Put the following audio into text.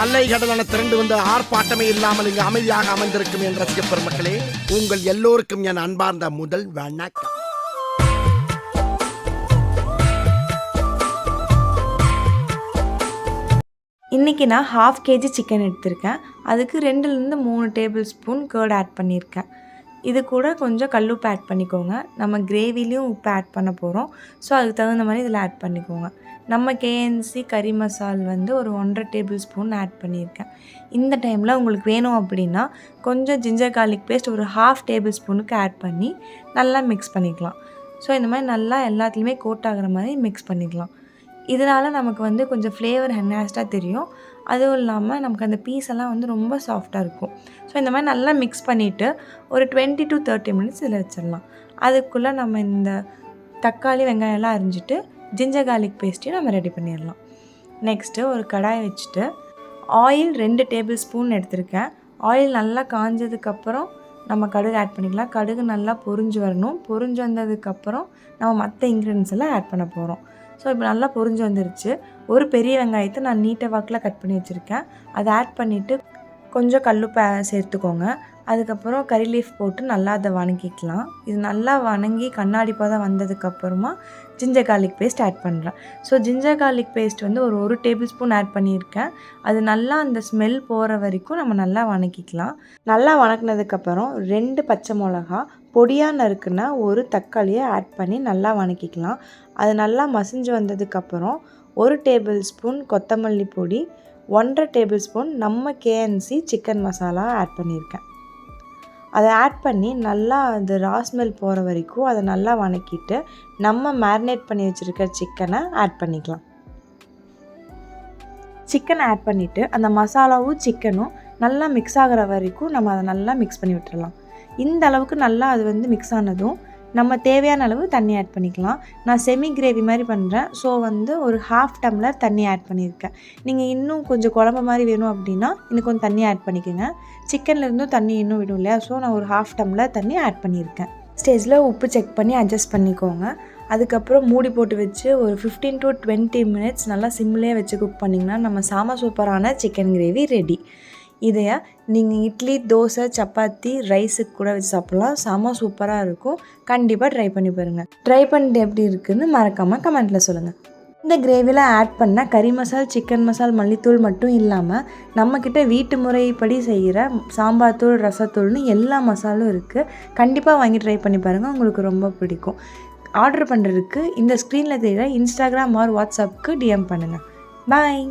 அலை கடலான திரண்டு வந்து ஆர்ப்பாட்டமே இல்லாமல் இங்கு அமைதியாக அமைந்திருக்கும் என் ரசிக பெருமக்களே உங்கள் எல்லோருக்கும் என் அன்பார்ந்த முதல் வணக்கம். இன்றைக்கி நான் ஹாஃப் கேஜி சிக்கன் எடுத்திருக்கேன். அதுக்கு ரெண்டுலேருந்து மூணு டேபிள் ஸ்பூன் கேர்டு ஆட் பண்ணியிருக்கேன். இது கூட கொஞ்சம் கல்லுப்பு ஆட் பண்ணிக்கோங்க. நம்ம கிரேவிலையும் உப்பு ஆட் பண்ண போகிறோம் ஸோ அதுக்கு தகுந்த மாதிரி இதில் ஆட் பண்ணிக்கோங்க. நம்ம கேஎன்சி கறி மசால் வந்து ஒரு ஒன்றரை டேபிள் ஸ்பூன் ஆட் பண்ணியிருக்கேன். இந்த டைமில் உங்களுக்கு வேணும் அப்படின்னா கொஞ்சம் ஜிஞ்சர் கார்லிக் பேஸ்ட் ஒரு ஹாஃப் டேபிள் ஸ்பூனுக்கு ஆட் பண்ணி நல்லா மிக்ஸ் பண்ணிக்கலாம். ஸோ இந்த மாதிரி நல்லா எல்லாத்துலேயுமே கோட் ஆகிற மாதிரி மிக்ஸ் பண்ணிக்கலாம். இதனால் நமக்கு வந்து கொஞ்சம் ஃப்ளேவர் ஹென்னாஸ்டாக தெரியும். அதுவும் இல்லாமல் நமக்கு அந்த பீஸ் எல்லாம் வந்து ரொம்ப சாஃப்டாக இருக்கும். ஸோ இந்த மாதிரி நல்லா மிக்ஸ் பண்ணிவிட்டு ஒரு டுவெண்ட்டி டு தேர்ட்டி மினிட்ஸ் இதில் வச்சிடலாம். அதுக்குள்ளே நம்ம இந்த தக்காளி வெங்காயம் எல்லாம் அரிஞ்சிட்டு ஜிஞ்சர் கார்லிக் பேஸ்ட்டையும் நம்ம ரெடி பண்ணிடலாம். நெக்ஸ்ட்டு ஒரு கடாய் வச்சுட்டு ஆயில் ரெண்டு டேபிள் ஸ்பூன் எடுத்திருக்கேன். ஆயில் நல்லா காஞ்சதுக்கப்புறம் நம்ம கடுகு ஆட் பண்ணிக்கலாம். கடுகு நல்லா பொரிஞ்சு வரணும். பொரிஞ்சு வந்ததுக்கப்புறம் நம்ம மற்ற இன்க்ரீடியன்ஸ் எல்லாம் ஆட் பண்ண போகிறோம் ஸோ இப்போ நல்லா பொரிஞ்சு வந்துருச்சு. ஒரு பெரிய வெங்காயத்தை நான் நீட்டை வாக்கில் கட் பண்ணி வச்சுருக்கேன். அதை ஆட் பண்ணிவிட்டு கொஞ்சம் கல்லுப்பை சேர்த்துக்கோங்க. அதுக்கப்புறம் கறி லீஃப் போட்டு நல்லா அதை வணக்கிக்கலாம் இது நல்லா வணங்கி கண்ணாடி பதம் வந்ததுக்கப்புறமா ஜிஞ்சர் கார்லிக் பேஸ்ட் ஆட் பண்ணுறேன் ஸோ ஜிஞ்சர் கார்லிக் பேஸ்ட் வந்து ஒரு ஒரு டேபிள் ஸ்பூன் ஆட் பண்ணியிருக்கேன். அது நல்லா அந்த ஸ்மெல் போகிற வரைக்கும் நம்ம நல்லா வணக்கிக்கலாம். நல்லா வணக்கினதுக்கப்புறம் ரெண்டு பச்சை மிளகா பொடியாக நறுக்குன்னா ஒரு தக்காளியை ஆட் பண்ணி நல்லா வணக்கிக்கலாம். அது நல்லா மசிஞ்சு வந்ததுக்கப்புறம் ஒரு டேபிள் ஸ்பூன் கொத்தமல்லி பொடி ஒன்றரை டேபிள் ஸ்பூன் நம்ம கேஎன்சி சிக்கன் மசாலா ஆட் பண்ணியிருக்கேன். அதை ஆட் பண்ணி நல்லா அது ராஸ்மெல் போகிற வரைக்கும் அதை நல்லா வணக்கிட்டு நம்ம மேரினேட் பண்ணி வச்சுருக்க சிக்கனை ஆட் பண்ணிக்கலாம். சிக்கன் ஆட் பண்ணிவிட்டு அந்த மசாலாவும் சிக்கனும் நல்லா மிக்ஸ் ஆகிற வரைக்கும் நம்ம அதை நல்லா மிக்ஸ் பண்ணி விட்டுறலாம். இந்த அளவுக்கு நல்லா அது வந்து மிக்ஸ் ஆனதும் நம்ம தேவையான அளவு தண்ணி ஆட் பண்ணிக்கலாம். நான் செமி கிரேவி மாதிரி பண்ணுறேன் ஸோ வந்து ஒரு ஹாஃப் டம்ளர் தண்ணி ஆட் பண்ணியிருக்கேன். நீங்கள் இன்னும் கொஞ்சம் குழம்பு மாதிரி வேணும் அப்படின்னா இன்னும் கொஞ்சம் தண்ணி ஆட் பண்ணிக்கோங்க. சிக்கன்லேருந்தும் தண்ணி இன்னும் விடும் இல்லையா? ஸோ நான் ஒரு ஹாஃப் டம்ளர் தண்ணி ஆட் பண்ணியிருக்கேன். ஸ்டேஜில் உப்பு செக் பண்ணி அட்ஜஸ்ட் பண்ணிக்கோங்க. அதுக்கப்புறம் மூடி போட்டு வச்சு ஒரு ஃபிஃப்டீன் டு டுவெண்ட்டி மினிட்ஸ் நல்லா சிம்லேயே வச்சு குக் பண்ணிங்கன்னா நம்ம சாம சூப்பரான சிக்கன் கிரேவி ரெடி இதைய நீங்கள் இட்லி தோசை சப்பாத்தி ரைஸுக்கு கூட வச்சு சாப்பிட்லாம். செம சூப்பராக இருக்கும். கண்டிப்பாக ட்ரை பண்ணி பாருங்கள் ட்ரை பண்ணிட்டு எப்படி இருக்குதுன்னு மறக்காமல் கமெண்ட்டில் சொல்லுங்கள் இந்த கிரேவியில் ஆட் பண்ண கறி மசால் சிக்கன் மசால் மல்லித்தூள் மட்டும் இல்லாமல் நம்மக்கிட்ட வீட்டு முறைப்படி செய்கிற சாம்பார் தூள் ரசத்தூள்னு எல்லா மசாலும் இருக்குது கண்டிப்பாக வாங்கி ட்ரை பண்ணி பாருங்கள் உங்களுக்கு ரொம்ப பிடிக்கும். ஆர்டர் பண்ணுறதுக்கு இந்த ஸ்க்ரீனில் தெரியுற இன்ஸ்டாகிராம் ஆர் வாட்ஸ்அப்புக்கு டிஎம் பண்ணுங்கள் பாய்